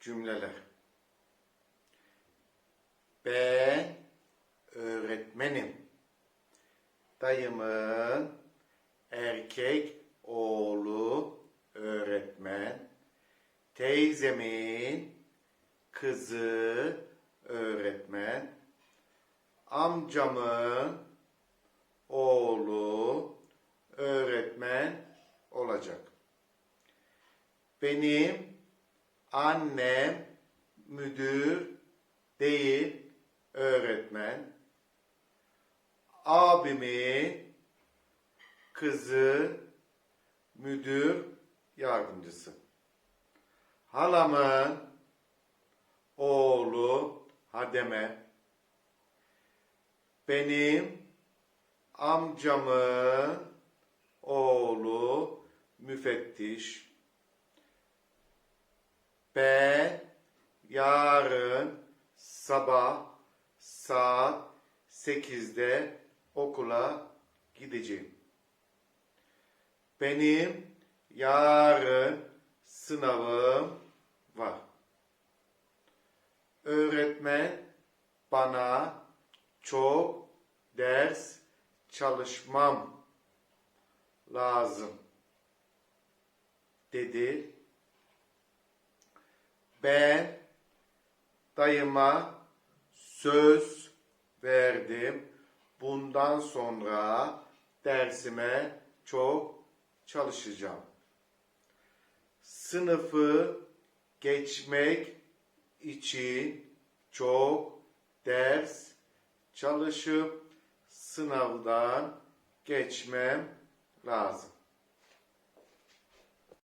cümleler. Ben öğretmenim. Dayımın erkek oğlu öğretmen. Teyzemin kızı öğretmen. Amcamın oğlu öğretmen olacak. Benim annem müdür değil öğretmen. Abimin kızı müdür yardımcısı. Halamın oğlu hademe. Benim amcamın oğlu müfettiş. Ben yarın sabah saat 8'de okula gideceğim. Benim yarın sınavım var. Öğretmen bana çok ders çalışmam lazım dedi. Ben dayıma söz verdim. Bundan sonra dersime çok çalışacağım. Sınıfı geçmek için çok ders çalışıp sınavdan geçmem lazım.